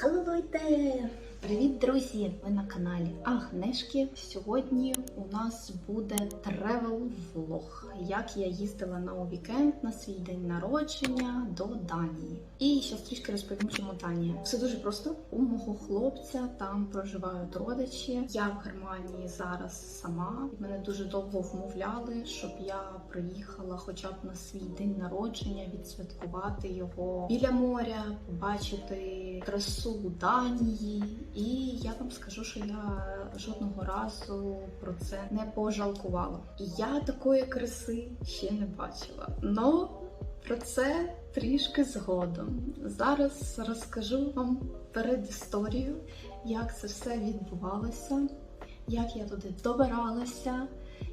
Hello, Leute! Привіт, друзі! Ви на каналі Агнешки. Сьогодні у нас буде тревел влог, як я їздила на вікенд на свій день народження до Данії. І ще трішки розповім, чому Данія. Все дуже просто. У мого хлопця там проживають родичі. Я в Германії зараз сама. Мене дуже довго вмовляли, щоб я приїхала хоча б на свій день народження, відсвяткувати його біля моря, побачити красу Данії. І я вам скажу, що я жодного разу про це не пожалкувала. Я такої краси ще не бачила. Но про це трішки згодом. Зараз розкажу вам перед історію, як це все відбувалося, як я туди добиралася.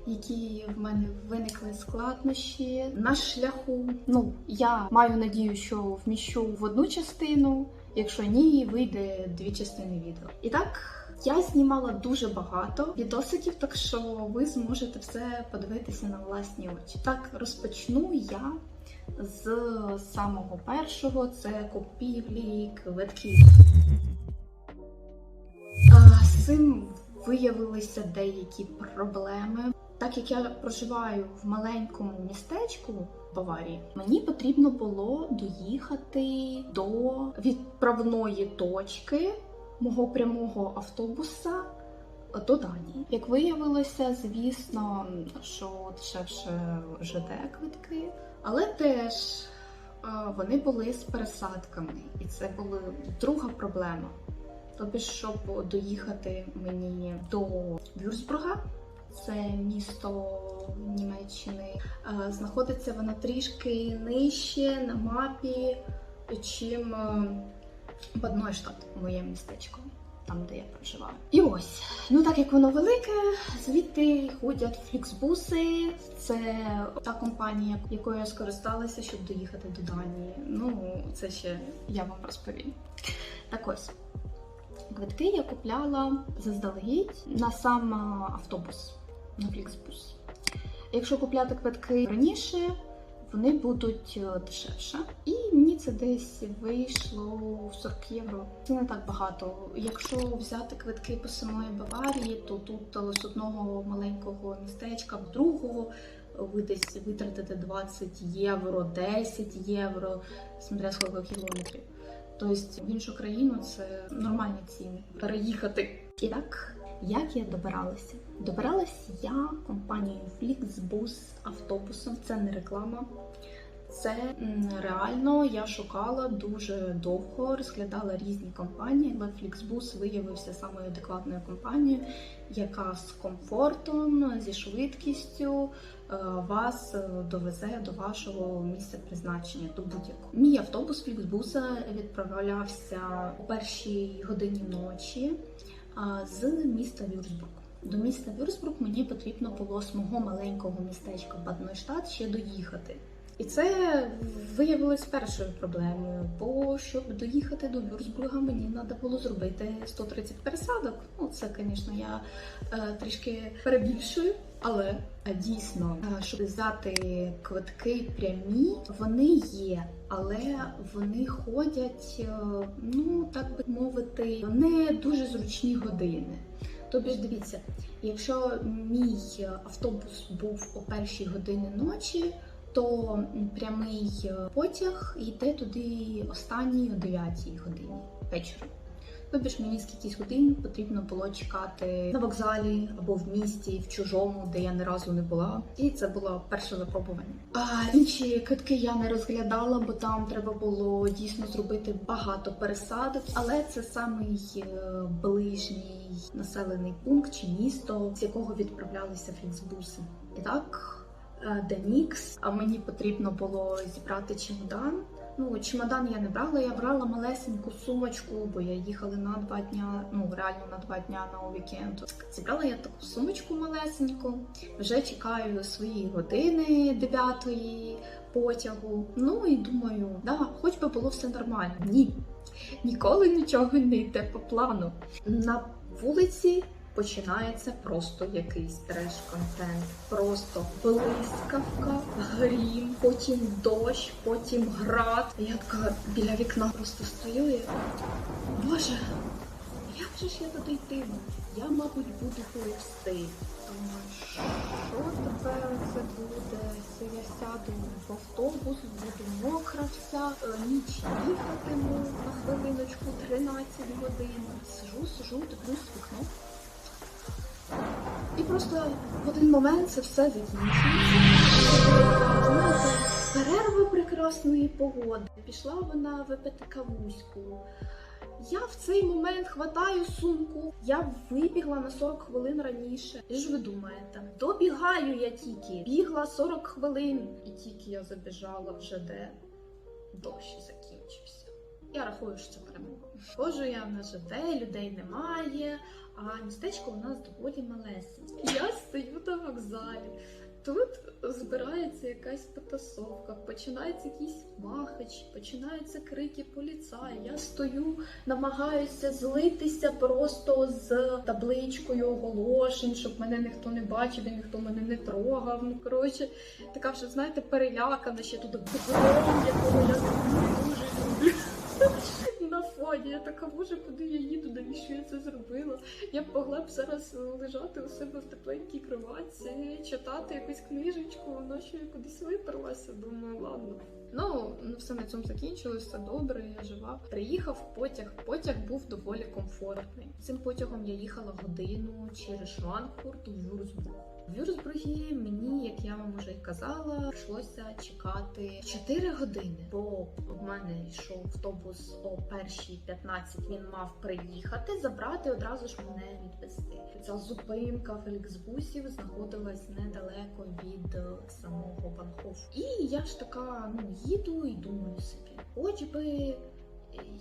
Які в мене виникли складнощі на шляху. Ну я маю надію, що вміщу в одну частину. Якщо ні, вийде дві частини відео. І так, я знімала дуже багато відосиків, так що ви зможете все подивитися на власні очі. Так, розпочну я з самого першого це купівлі квитків. З цим виявилися деякі проблеми. Так як я проживаю в маленькому містечку Баварії, мені потрібно було доїхати до відправної точки мого прямого автобуса до Данії. Як виявилося, звісно, що дешевше ЖД квитки, але теж вони були з пересадками, і це була друга проблема. Тобто, щоб доїхати мені до Вюрсбурга, це місто Німеччини. Е, Знаходиться вона трішки нижче на мапі, чим Баднойштат, моє містечко, там де я проживаю. І ось, ну так як воно велике, звідти ходять фліксбуси. Це та компанія, якою я скористалася, щоб доїхати до Данії. Ну, це ще я вам розповім. Так ось. Квитки я купляла заздалегідь на сам автобус на Фліксбус. Якщо купляти квитки раніше, вони будуть е, дешевше. І мені це десь вийшло в 40 євро. Це не так багато. Якщо взяти квитки по самої Баварії, то тут з одного маленького містечка в другого ви десь витратите 20 євро, 10 євро, смотря скільки кілометрів. Тобто в іншу країну це нормальні ціни переїхати. І так, як я добиралася? Добиралась я компанією Flixbus автобусом. Це не реклама. Це реально я шукала дуже довго, розглядала різні компанії, але Flixbus виявився самою адекватною компанією, яка з комфортом, зі швидкістю е, вас е, довезе до вашого місця призначення, до будь-якого. Мій автобус Flixbus відправлявся о першій годині ночі з міста Вюрсбург. До міста Вюрсбург мені потрібно було з мого маленького містечка Баднойштат ще доїхати. І це виявилось першою проблемою, бо щоб доїхати до Вюрсбурга, мені треба було зробити 130 пересадок. Ну, це, звісно, я е, трішки перебільшую, але е, дійсно, е, щоб взяти квитки прямі, вони є, але вони ходять, е, ну так би мовити, не дуже зручні години. Тобі ж дивіться, якщо мій автобус був о першій годині ночі, то прямий потяг йде туди останній о 9 годині вечора. Тобі ж мені скількись годин потрібно було чекати на вокзалі або в місті, в чужому, де я ні разу не була. І це було перше випробування. А інші квитки я не розглядала, бо там треба було дійсно зробити багато пересадок. Але це самий е, ближній населений пункт чи місто, з якого відправлялися фліксбуси. І так. Денікс, а мені потрібно було зібрати чемодан. Ну, чемодан я не брала, я брала малесеньку сумочку, бо я їхала на два дня, ну реально на два дня на вікенд. Зібрала я таку сумочку малесеньку, вже чекаю свої години дев'ятої потягу. Ну і думаю, да, хоч би було все нормально. Ні, ніколи нічого не йде по плану. На вулиці починається просто якийсь треш-контент. Просто блискавка, грім, потім дощ, потім град. Я така біля вікна просто стою і Боже, як же ж я туди йтиму? Я, мабуть, буду пливсти. Думаю, що тепер це буде? Це я сяду в автобус, буду мокра вся, е, ніч їхатиму на хвилиночку 13 годин. Сижу, сижу, дивлюсь вікно. І просто в один момент це все закінчується. Перерва прекрасної погоди. Пішла вона випити кавуську. Я в цей момент хватаю сумку. Я вибігла на 40 хвилин раніше. І ж ви думаєте, добігаю я тільки. Бігла 40 хвилин, і тільки я забіжала вже де дощ закінчився. Я рахую, що це перемога. Ходжу я на ЖД, людей немає, а містечко у нас доволі малесеньке. Я стою на вокзалі. Тут збирається якась потасовка, починаються якісь махачі, починаються крики поліцая. Я стою, намагаюся злитися просто з табличкою оголошень, щоб мене ніхто не бачив і ніхто мене не трогав. Ну коротше, така вже знаєте, перелякана ще бігом, якого. На я така, боже, куди я їду, навіщо я це зробила? Я б могла б зараз лежати у себе в тепленькій кроватці, читати якусь книжечку, воно що я кудись виперлася. Думаю, ладно. Ну, ну, все на цьому закінчилось, все добре, я жива. Приїхав потяг. Потяг був доволі комфортний. Цим потягом я їхала годину через Шванкфурт у Вюрцбург. В мені, як я вам вже й казала, прийшлося чекати 4 години, бо в мене йшов автобус о першій 15, Він мав приїхати, забрати одразу ж мене відвести. Ця зупинка Феліксбусів знаходилась недалеко від е, самого Банхофу. І я ж така ну їду і думаю собі, хоч би.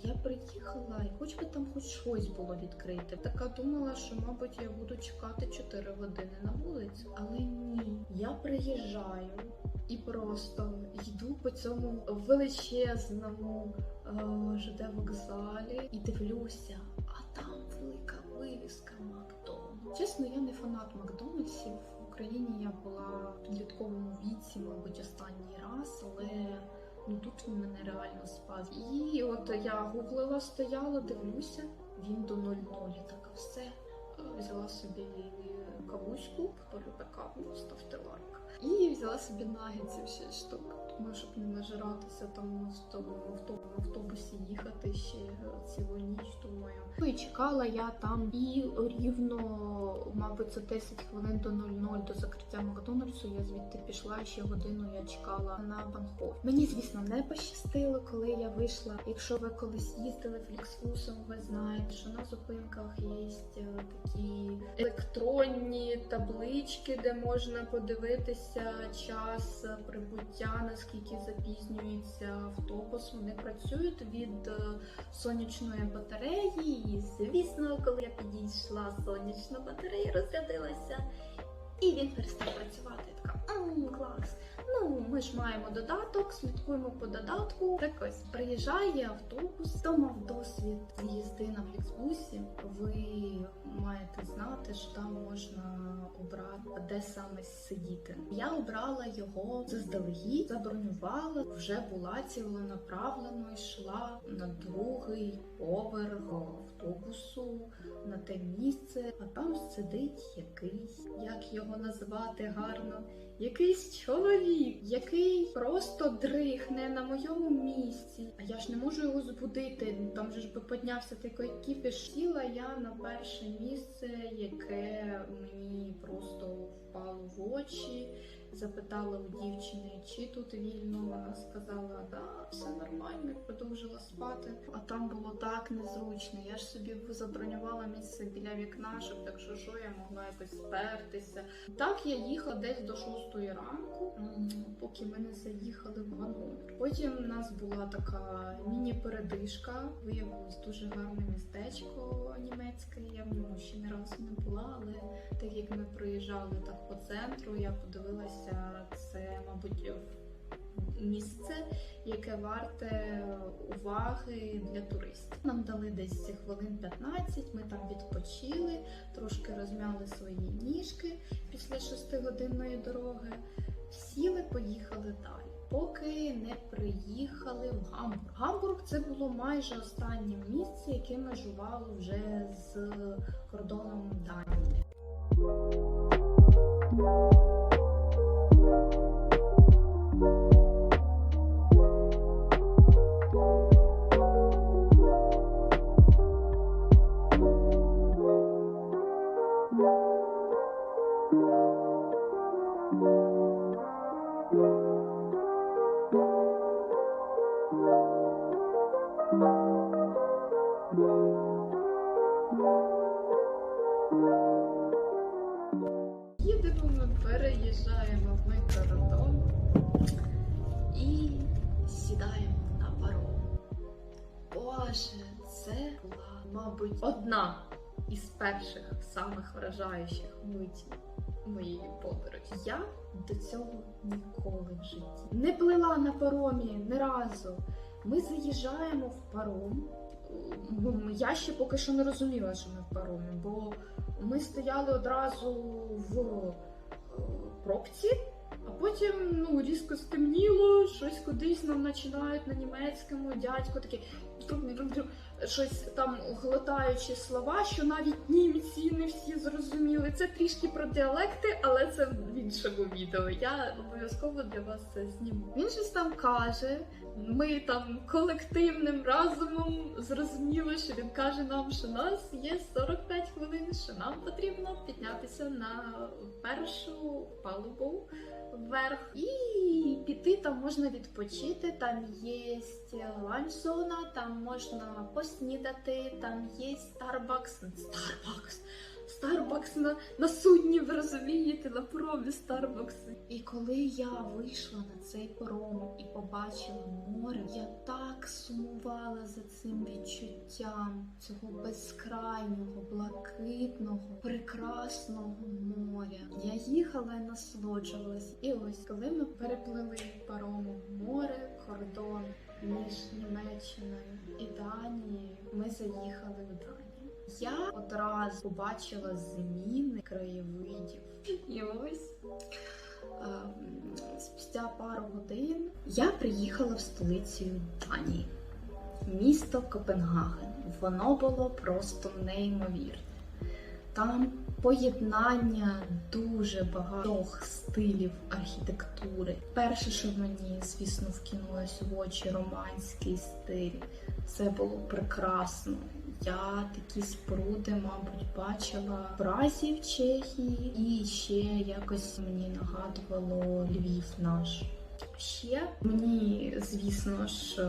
Я приїхала, і хоч би там хоч щось було відкрите. Така думала, що, мабуть, я буду чекати 4 години на вулиці. Але ні, я приїжджаю і просто йду по цьому величезному е, ЖД вокзалі і дивлюся, а там велика вивіска Макдональдс. Чесно, я не фанат Макдональдсів. В Україні я була в підлітковому віці, мабуть, останній раз, але ну тут він мене реально спас. І от я гуглила, стояла, дивлюся, він до 0,0. так все. Взяла собі кавуську, хто любить каву, ставте лайк. І взяла собі нагетсів 6 штук. Тому щоб не нажиратися там в тому автобусі, їхати ще цілу ніч, думаю. Ну і чекала я там і рівно, мабуть, за 10 хвилин до 00 до закриття Макдональдсу. Я звідти пішла ще годину. Я чекала на Банхоф. Мені, звісно, не пощастило, коли я вийшла. Якщо ви колись їздили фліксфусом, ви знаєте, що на зупинках є е, такі електронні таблички, де можна подивитися час прибуття, наскільки запізнюється автобус. Вони працюють від е, сонячної батареї. І, звісно, коли я підійшла, сонячна батарея розрядилася, і він перестав працювати. Я така «М, клас. Ну, ми ж маємо додаток, слідкуємо по додатку. Так ось приїжджає автобус, хто мав досвід їзди на фліксбусі. Ви маєте знати, що там можна обрати, де саме сидіти. Я обрала його заздалегідь, забронювала, вже була цілонаправлено, йшла на другий поверх автобусу на те місце, а там сидить якийсь, як його назвати гарно. Якийсь чоловік, який просто дрихне на моєму місці. А я ж не можу його збудити. Там же ж би піднявся такий кіпіш. Сіла я на перше місце, яке мені просто впало в очі. Запитала у дівчини, чи тут вільно. Вона сказала, да, все нормально, продовжила спати. А там було так незручно. Я ж собі забронювала місце біля вікна, щоб якщо що, я могла якось спертися. Так я їхала десь до шостої ранку, поки ми не заїхали в Ганновер. Потім у нас була така міні-передишка. Виявилось дуже гарне містечко німецьке. Я в ньому ще не разу не була, але так як ми проїжджали так по центру, я подивилася це, мабуть, місце, яке варте уваги для туристів. Нам дали десь хвилин 15, ми там відпочили, трошки розмяли свої ніжки після 6-годинної дороги. Сіли, поїхали далі. Поки не приїхали в Гамбург. Гамбург це було майже останнє місце, яке межувало вже з кордоном Данії. Це була, мабуть, одна із перших самих вражаючих митів моєї подорожі. Я до цього ніколи в житті не плила на паромі ні разу. Ми заїжджаємо в паром. Я ще поки що не розуміла, що ми в паромі, бо ми стояли одразу в е, пробці, а потім ну, різко стемніло, щось кудись нам починають на німецькому, дядько такий щось там глотаючи слова, що навіть німці не всі зрозуміли. Це трішки про діалекти, але це в іншому відео. Я обов'язково для вас це зніму. Він щось там каже. Ми там колективним разумом зрозуміли, що він каже нам, що нас є 45 хвилин, що нам потрібно піднятися на першу палубу вверх і піти. Там можна відпочити. Там є ланч-зона, там можна поснідати, там є Starbucks. Starbucks! Starbucks на, на судні, ви розумієте, на паромі Starbucks. І коли я вийшла на цей паром і побачила море, я так сумувала за цим відчуттям цього безкрайнього, блакитного, прекрасного моря. Я їхала і насолоджувалась. І ось коли ми переплили паромом море, кордон між Німеччиною і Данією, ми заїхали в Данію. Я одразу побачила зміни краєвидів. І ось ем, спустя пару годин я приїхала в столицю Данії, місто Копенгаген. Воно було просто неймовірне. Там поєднання дуже багатьох стилів архітектури. Перше, що мені, звісно, вкинулось в очі романський стиль. Це було прекрасно. Я такі споруди, мабуть, бачила в Празі в Чехії, і ще якось мені нагадувало Львів наш. Ще мені, звісно ж,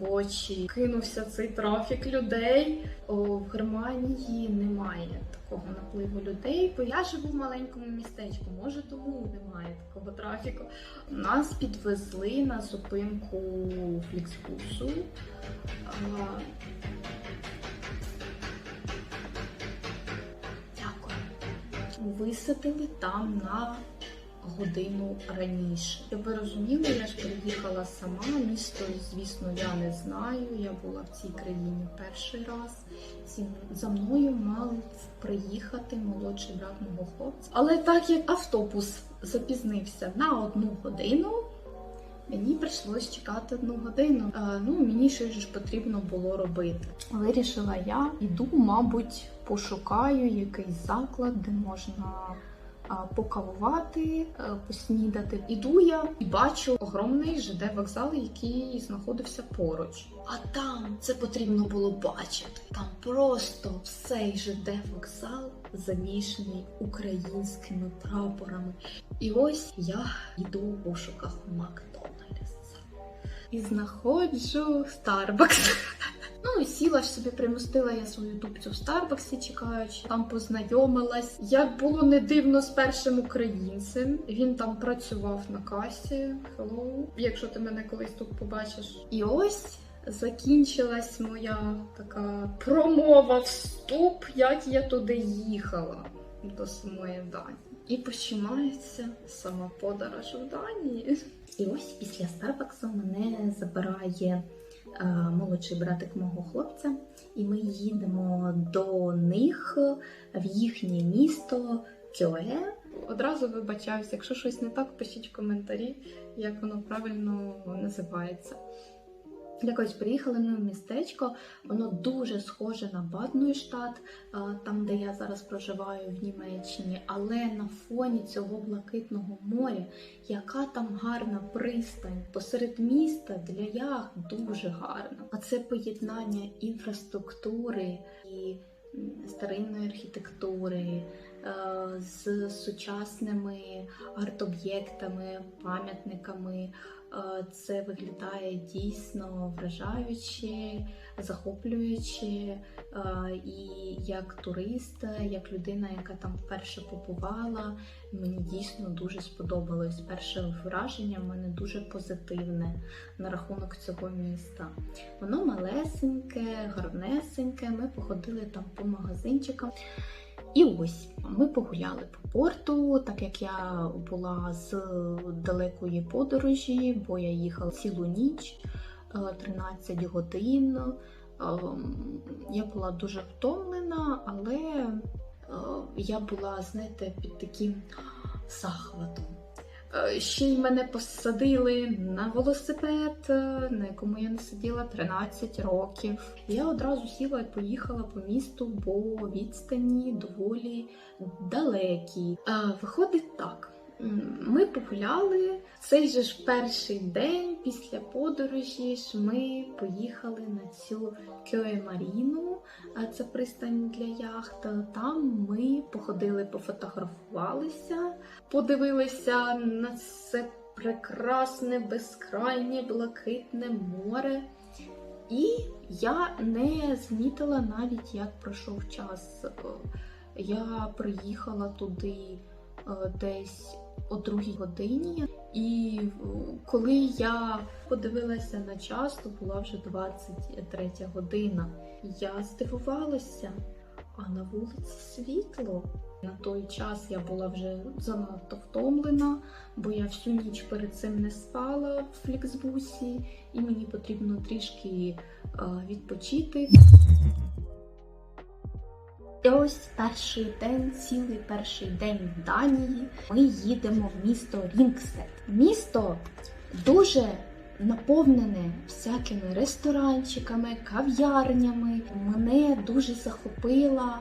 в очі кинувся цей трафік людей. В Германії немає такого напливу людей, бо я живу в маленькому містечку. Може, тому немає такого трафіку. Нас підвезли на зупинку Фліксбусу. Дякую. Висадили там на годину раніше. Щоб ви розуміли, я ж приїхала сама. Місто, звісно, я не знаю. Я була в цій країні перший раз. За мною мав приїхати молодший брат мого хлопця. Але так як автобус запізнився на одну годину. Мені прийшлось чекати одну годину. Е, ну мені ще ж потрібно було робити. Вирішила я іду, мабуть, пошукаю якийсь заклад, де можна а, покавувати, е, поснідати. Іду я і бачу огромний ЖД вокзал, який знаходився поруч. А там це потрібно було бачити. Там просто цей ЖД вокзал замішаний українськими прапорами. І ось я йду в пошуках Макдональдса. І знаходжу Starbucks. Ну і сіла ж собі, примостила я свою тупцю в Старбаксі, чекаючи, там познайомилась. Як було не дивно з першим українцем, він там працював на касі. Hello, якщо ти мене колись тут побачиш. І ось закінчилась моя така промова, вступ, як я туди їхала до самої Данії. І починається сама подорож в Данії. І ось після Старбаксу мене забирає молодший братик мого хлопця, і ми їдемо до них в їхнє місто Кьоге. Одразу вибачаюся, якщо щось не так, пишіть коментарі, як воно правильно називається. Якось приїхали ми в містечко, воно дуже схоже на Баднуйштат, е, там, де я зараз проживаю в Німеччині, але на фоні цього блакитного моря, яка там гарна пристань посеред міста для яхт дуже гарно. А це поєднання інфраструктури і старинної архітектури е, з сучасними арт-об'єктами, пам'ятниками. Е, Це виглядає дійсно вражаюче, захоплююче. І як турист, як людина, яка там вперше побувала, мені дійсно дуже сподобалось. Перше враження в мене дуже позитивне на рахунок цього міста. Воно малесеньке, гарнесеньке. Ми походили там по магазинчикам. І ось ми погуляли по порту, так як я була з далекої подорожі, бо я їхала цілу ніч, е, 13 годин. Ем, Я була дуже втомлена, але е, я була, знаєте, під таким захватом. Е, Ще й мене посадили на велосипед, е, на якому я не сиділа 13 років. Я одразу сіла і поїхала по місту, бо відстані доволі далекі. Е, Виходить так. Ми погуляли. Цей же ж перший день після подорожі ж ми поїхали на цю Кьоє Маріну, а це пристань для яхт. Там ми походили, пофотографувалися, подивилися на це прекрасне, безкрайнє, блакитне море. І я не змітила навіть, як пройшов час. Е, Я приїхала туди е, десь о другій годині, і е, коли я подивилася на час, то була вже 23 година. Я здивувалася, а на вулиці світло. На той час я була вже занадто втомлена, бо я всю ніч перед цим не спала в фліксбусі, і мені потрібно трішки е, відпочити. Ось перший день, цілий перший день в Данії. Ми їдемо в місто Рінгсет. Місто дуже наповнене всякими ресторанчиками, кав'ярнями. Мене дуже захопила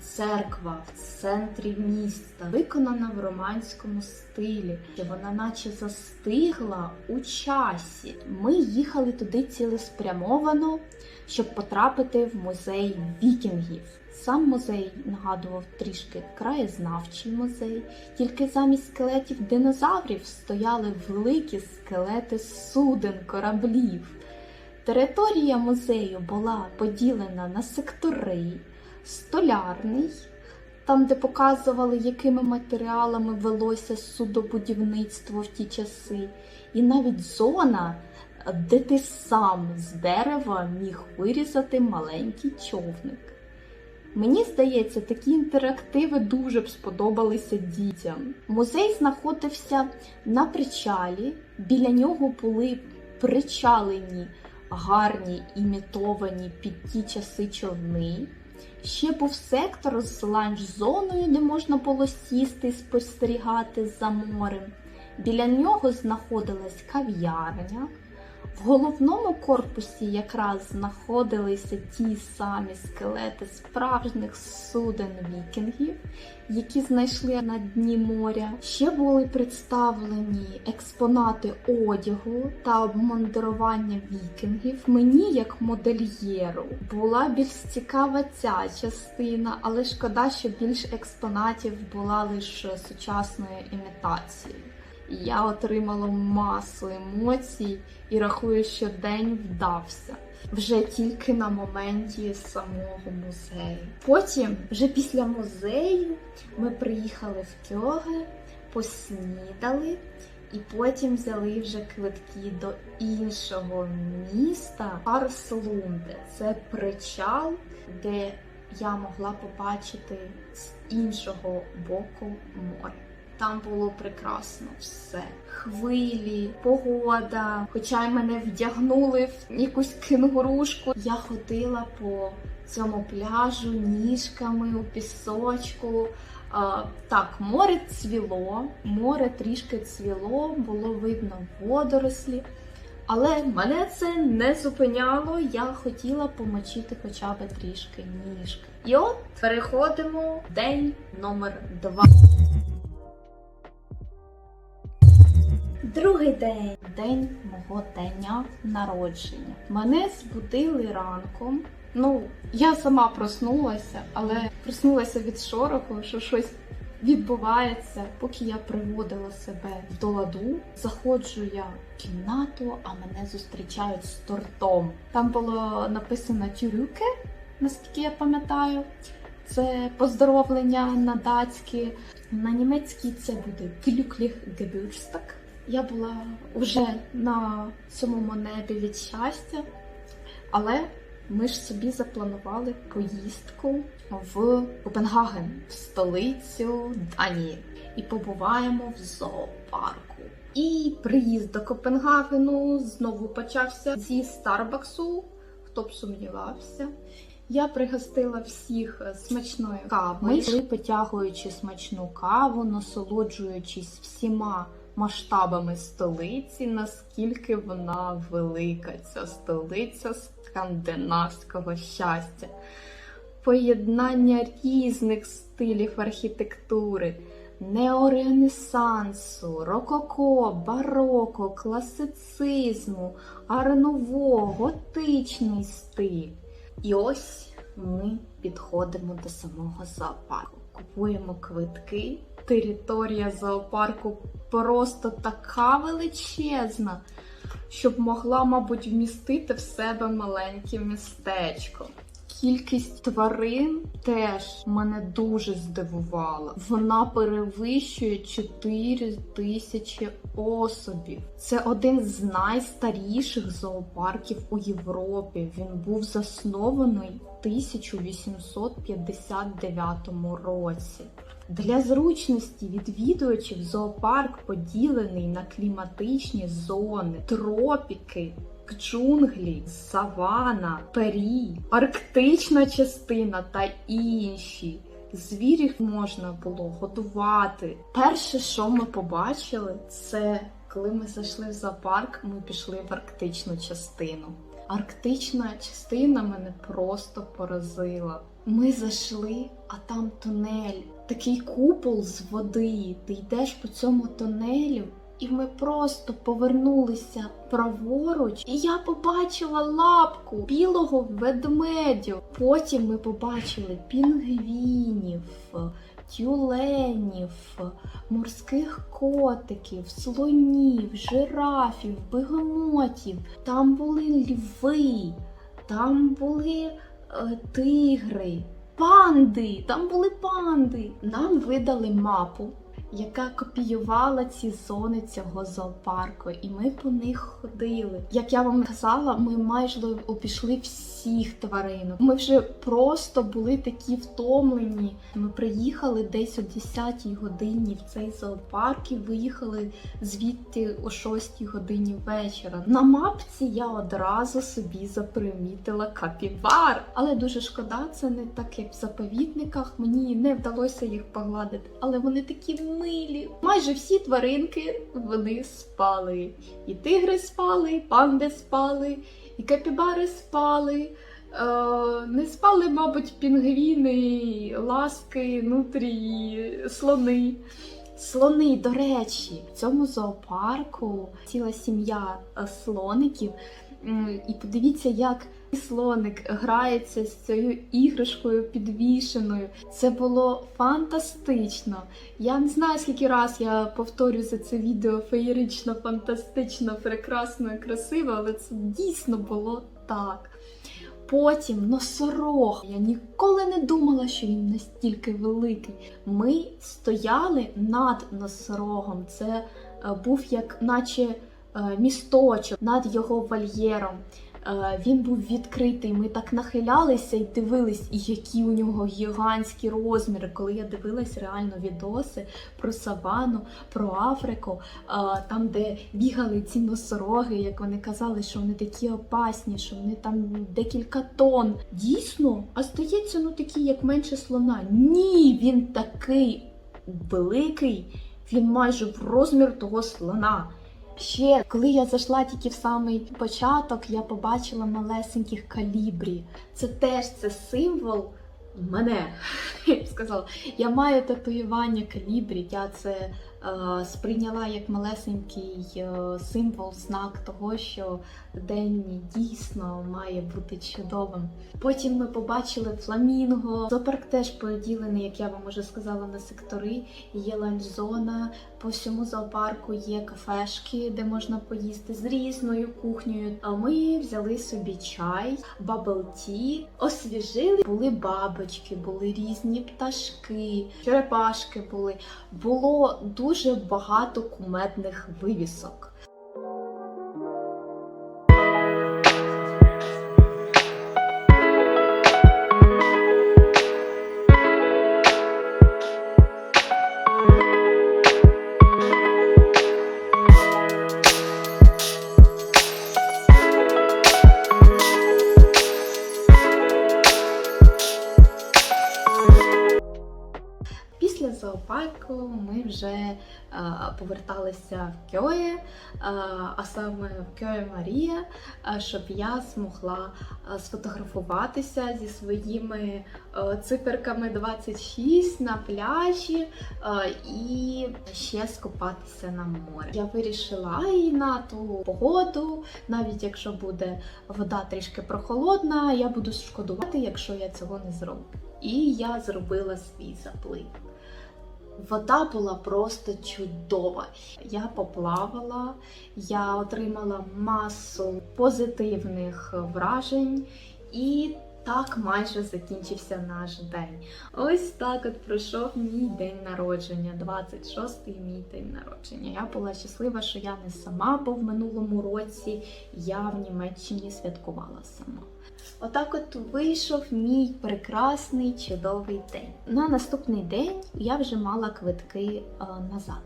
церква в центрі міста, виконана в романському стилі. Вона наче застигла у часі. Ми їхали туди цілеспрямовано, щоб потрапити в музей вікінгів. Сам музей нагадував трішки краєзнавчий музей, тільки замість скелетів динозаврів стояли великі скелети суден, кораблів. Територія музею була поділена на сектори, столярний, там, де показували, якими матеріалами велося судобудівництво в ті часи, і навіть зона, де ти сам з дерева міг вирізати маленький човник. Мені здається, такі інтерактиви дуже б сподобалися дітям. Музей знаходився на причалі, біля нього були причалені гарні імітовані під ті часи човни. Ще був сектор з ланч-зоною, де можна було сісти і спостерігати за морем. Біля нього знаходилась кав'ярня. В головному корпусі якраз знаходилися ті самі скелети справжніх суден вікінгів, які знайшли на дні моря. Ще були представлені експонати одягу та обмундирування вікінгів. Мені, як модельєру, була більш цікава ця частина, але шкода, що більш експонатів була лише сучасною імітацією. Я отримала масу емоцій і рахую, що день вдався вже тільки на моменті самого музею. Потім, вже після музею, ми приїхали в Кьоге, поснідали і потім взяли вже квитки до іншого міста Арслунде. Це причал, де я могла побачити з іншого боку море. Там було прекрасно все. Хвилі, погода. Хоча й мене вдягнули в якусь кенгурушку. Я ходила по цьому пляжу ніжками у пісочку. А, так, море цвіло, море трішки цвіло, було видно водорослі. Але мене це не зупиняло. Я хотіла помочити хоча б трішки ніжки. І от переходимо в день номер два. Другий день день мого дня народження. Мене збудили ранком. Ну, я сама проснулася, але проснулася від шороху, що щось відбувається. Поки я приводила себе до ладу, заходжу я в кімнату, а мене зустрічають з тортом. Там було написано тюрюке, наскільки я пам'ятаю. Це поздоровлення на датськи. На німецькій це буде Glücklich Geburtstag. Я була вже на сьомому небі від щастя, але ми ж собі запланували поїздку в Копенгаген, в столицю Данії, і побуваємо в зоопарку. І приїзд до Копенгагену знову почався зі Старбаксу. Хто б сумнівався. Я пригостила всіх смачною кавою. Потягуючи смачну каву, насолоджуючись всіма масштабами столиці, наскільки вона велика, ця столиця скандинавського щастя. Поєднання різних стилів архітектури, неоренесансу, рококо, бароко, класицизму, арнуво, готичний стиль. І ось ми підходимо до самого зоопарку. Купуємо квитки. Територія зоопарку просто така величезна, щоб могла, мабуть, вмістити в себе маленьке містечко. Кількість тварин теж мене дуже здивувала. Вона перевищує 4 тисячі особів. Це один з найстаріших зоопарків у Європі. Він був заснований в 1859 році. Для зручності відвідувачів зоопарк поділений на кліматичні зони, тропіки, джунглі, савана, пері, арктична частина та інші. Звірів можна було годувати. Перше, що ми побачили, це коли ми зайшли в зоопарк, ми пішли в арктичну частину. Арктична частина мене просто поразила. Ми зайшли, а там тунель, такий купол з води. Ти йдеш по цьому тунелю, і ми просто повернулися праворуч, і я побачила лапку білого ведмедю. Потім ми побачили пінгвінів, тюленів, морських котиків, слонів, жирафів, бегемотів. Там були льви, там були е, тигри, панди, там були панди. Нам видали мапу яка копіювала ці зони цього зоопарку, і ми по них ходили. Як я вам казала, ми майже обійшли всіх тваринок. Ми вже просто були такі втомлені. Ми приїхали десь о 10 годині в цей зоопарк і виїхали звідти о 6 годині вечора. На мапці я одразу собі запримітила капібар. Але дуже шкода, це не так, як в заповідниках. Мені не вдалося їх погладити, але вони такі милі. Майже всі тваринки вони спали. І тигри спали, і панди спали, і капібари спали. Е, не спали, мабуть, пінгвіни, ласки, нутрії, слони. Слони, до речі, в цьому зоопарку ціла сім'я е, слоників. І подивіться, як слоник грається з цією іграшкою підвішеною. Це було фантастично. Я не знаю, скільки раз я повторю за це відео феєрично, фантастично, прекрасно і красиво, але це дійсно було так. Потім носорог. Я ніколи не думала, що він настільки великий. Ми стояли над носорогом. Це е, був як наче е, місточок над його вольєром. Е, Він був відкритий. Ми так нахилялися і дивились, і які у нього гігантські розміри. Коли я дивилась реально відоси про савану, про Африку, е, там, де бігали ці носороги, як вони казали, що вони такі опасні, що вони там декілька тонн. Дійсно, а здається, ну такий, як менше слона. Ні, він такий великий, він майже в розмір того слона. Ще коли я зайшла тільки в самий початок, я побачила малесеньких калібрі. Це теж це символ мене. Я б сказала, я маю татуювання калібрі. Я це сприйняла як малесенький е, символ, знак того, що день дійсно має бути чудовим. Потім ми побачили фламінго. Зоопарк теж поділений, як я вам вже сказала, на сектори. Є ланч-зона, по всьому зоопарку є кафешки, де можна поїсти з різною кухнею. А ми взяли собі чай, бабл ті, освіжили. Були бабочки, були різні пташки, черепашки були. Було дуже багато кумедних вивісок. Після ми вже поверталися в Кьоє, а саме в Кьоє Марія, щоб я змогла сфотографуватися зі своїми циферками 26 на пляжі і ще скупатися на море. Я вирішила і на ту погоду, навіть якщо буде вода трішки прохолодна, я буду шкодувати, якщо я цього не зроблю. І я зробила свій заплив. Вода була просто чудова. Я поплавала, я отримала масу позитивних вражень, і так майже закінчився наш день. Ось так от пройшов мій день народження, 26-й мій день народження. Я була щаслива, що я не сама, бо в минулому році я в Німеччині святкувала сама. Отак от вийшов мій прекрасний чудовий день. На наступний день я вже мала квитки е, назад.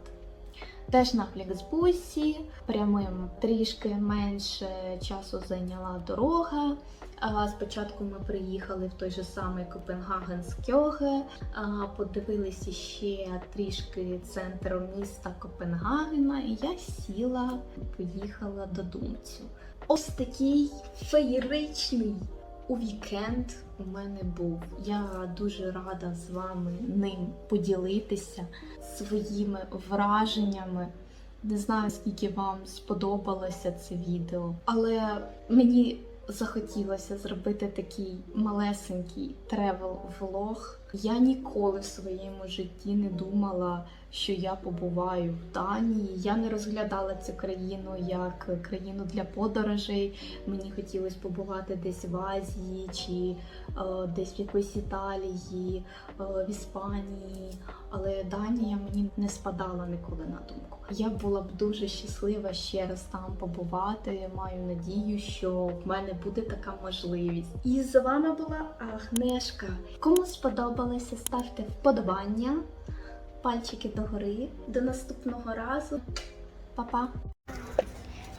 Теж на Фліксбусі, прямим трішки менше часу зайняла дорога. Спочатку ми приїхали в той же самий Копенгаген з Кьоге, подивилися ще трішки центр міста Копенгагена, і я сіла, поїхала до Думцю. Ось такий феєричний у вікенд у мене був. Я дуже рада з вами ним поділитися своїми враженнями. Не знаю, скільки вам сподобалося це відео, але мені захотілося зробити такий малесенький тревел-влог. Я ніколи в своєму житті не думала, що я побуваю в Данії. Я не розглядала цю країну як країну для подорожей. Мені хотілося побувати десь в Азії чи е, десь в якоїсь Італії, е, в Іспанії. Але Данія мені не спадала ніколи на думку. Я була б дуже щаслива ще раз там побувати. Маю надію, що в мене буде така можливість. І з вами була Агнешка. Кому сподобалося, ставте вподобання, пальчики догори. До наступного разу. Па-па!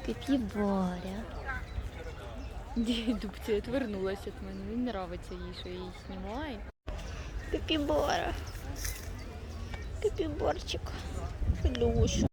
Піпі Боря. Дубця відвернулася від мене. Не нравиться їй, що я її знімаю. Піпі Бора. Піпі Борчик. Люшу.